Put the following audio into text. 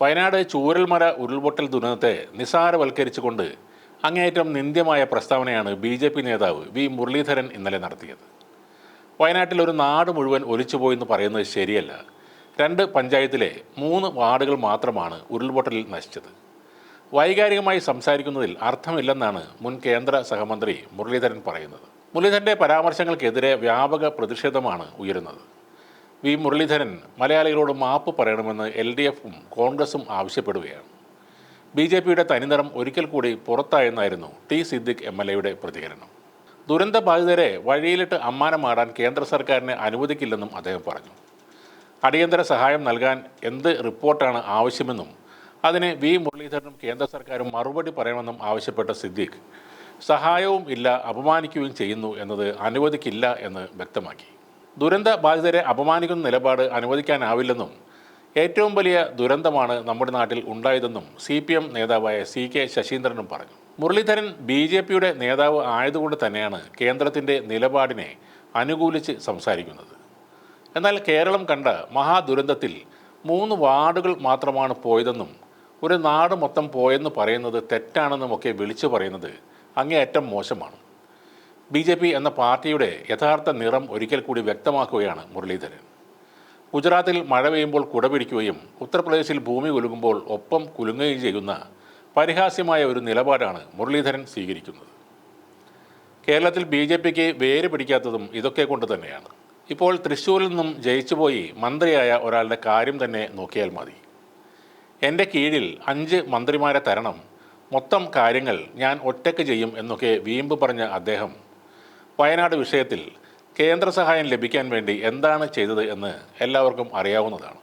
വയനാട് ചൂരൽമല ഉരുൾപൊട്ടൽ ദുരന്തത്തെ നിസാരവൽക്കരിച്ചുകൊണ്ട് അങ്ങേയറ്റം നിന്ദ്യമായ പ്രസ്താവനയാണ് ബി ജെ പി നേതാവ് വി മുരളീധരൻ ഇന്നലെ നടത്തിയത്. വയനാട്ടിൽ ഒരു നാട് മുഴുവൻ ഒലിച്ചുപോയെന്ന് പറയുന്നത് ശരിയല്ല. രണ്ട് പഞ്ചായത്തിലെ മൂന്ന് വാർഡുകൾ മാത്രമാണ് ഉരുൾപൊട്ടലിൽ നശിച്ചത്. വൈകാരികമായി സംസാരിക്കുന്നതിൽ അർത്ഥമില്ലെന്നാണ് മുൻ കേന്ദ്ര സഹമന്ത്രി മുരളീധരൻ പറയുന്നത്. മുരളീധരന്റെ പരാമർശങ്ങൾക്കെതിരെ വ്യാപക പ്രതിഷേധമാണ് ഉയരുന്നത്. വി മുരളീധരൻ മലയാളികളോട് മാപ്പ് പറയണമെന്ന് എൽ ഡി എഫും കോൺഗ്രസും ആവശ്യപ്പെടുകയാണ്. ബി ജെ പിയുടെ തനിനിറം ഒരിക്കൽ കൂടി പുറത്തായെന്നായിരുന്നു ടി സിദ്ദിഖ് എം എൽ എയുടെ പ്രതികരണം. ദുരന്ത ബാധിതരെ വഴിയിലിട്ട് അമ്മാനമാടാൻ കേന്ദ്ര സർക്കാരിനെ അനുവദിക്കില്ലെന്നും അദ്ദേഹം പറഞ്ഞു. അടിയന്തര സഹായം നൽകാൻ എന്ത് റിപ്പോർട്ടാണ് ആവശ്യമെന്നും അതിന് വി മുരളീധരനും കേന്ദ്ര സർക്കാരും മറുപടി പറയണമെന്നും ആവശ്യപ്പെട്ട സിദ്ദിഖ് സഹായവും ഇല്ല അപമാനിക്കുകയും ചെയ്യുന്നു എന്നത് അനുവദിക്കില്ല എന്ന് വ്യക്തമാക്കി. ദുരന്ത ബാധിതരെ അപമാനിക്കുന്ന നിലപാട് അനുവദിക്കാനാവില്ലെന്നും ഏറ്റവും വലിയ ദുരന്തമാണ് നമ്മുടെ നാട്ടിൽ ഉണ്ടായതെന്നും സി പി എം നേതാവായ സി കെ ശശീന്ദ്രനും പറഞ്ഞു. മുരളീധരൻ ബി ജെ പിയുടെ നേതാവ് ആയതുകൊണ്ട് തന്നെയാണ് കേന്ദ്രത്തിന്റെ നിലപാടിനെ അനുകൂലിച്ച് സംസാരിക്കുന്നത്. എന്നാൽ കേരളം കണ്ട മഹാദുരന്തത്തിൽ മൂന്ന് വാർഡുകൾ മാത്രമാണ് പോയതെന്നും ഒരു നാട് മൊത്തം പോയെന്ന് പറയുന്നത് തെറ്റാണെന്നുമൊക്കെ വിളിച്ചു പറയുന്നത് അങ്ങേയറ്റം മോശമാണ്. ബി ജെ പി എന്ന പാർട്ടിയുടെ യഥാർത്ഥ നിറം ഒരിക്കൽ കൂടി വ്യക്തമാക്കുകയാണ് മുരളീധരൻ. ഗുജറാത്തിൽ മഴ പെയ്യുമ്പോൾ കുടപിടിക്കുകയും ഉത്തർപ്രദേശിൽ ഭൂമി കുലുങ്ങുമ്പോൾ ഒപ്പം കുലുങ്ങുകയും ചെയ്യുന്ന പരിഹാസ്യമായ ഒരു നിലപാടാണ് മുരളീധരൻ സ്വീകരിക്കുന്നത്. കേരളത്തിൽ ബി ജെ പിക്ക് വേര് പിടിക്കാത്തതും ഇതൊക്കെ കൊണ്ട് തന്നെയാണ്. ഇപ്പോൾ തൃശ്ശൂരിൽ നിന്നും ജയിച്ചുപോയി മന്ത്രിയായ ഒരാളുടെ കാര്യം തന്നെ നോക്കിയാൽ മതി. എന്റെ കീഴിൽ അഞ്ച് മന്ത്രിമാരെ തരണം മൊത്തം കാര്യങ്ങൾ ഞാൻ ഒറ്റയ്ക്ക് ചെയ്യും എന്നൊക്കെ വീമ്പ് പറഞ്ഞ അദ്ദേഹം വയനാട് വിഷയത്തിൽ കേന്ദ്ര സഹായം ലഭിക്കാൻ വേണ്ടി എന്താണ് ചെയ്തത് എന്ന് എല്ലാവർക്കും അറിയാവുന്നതാണ്.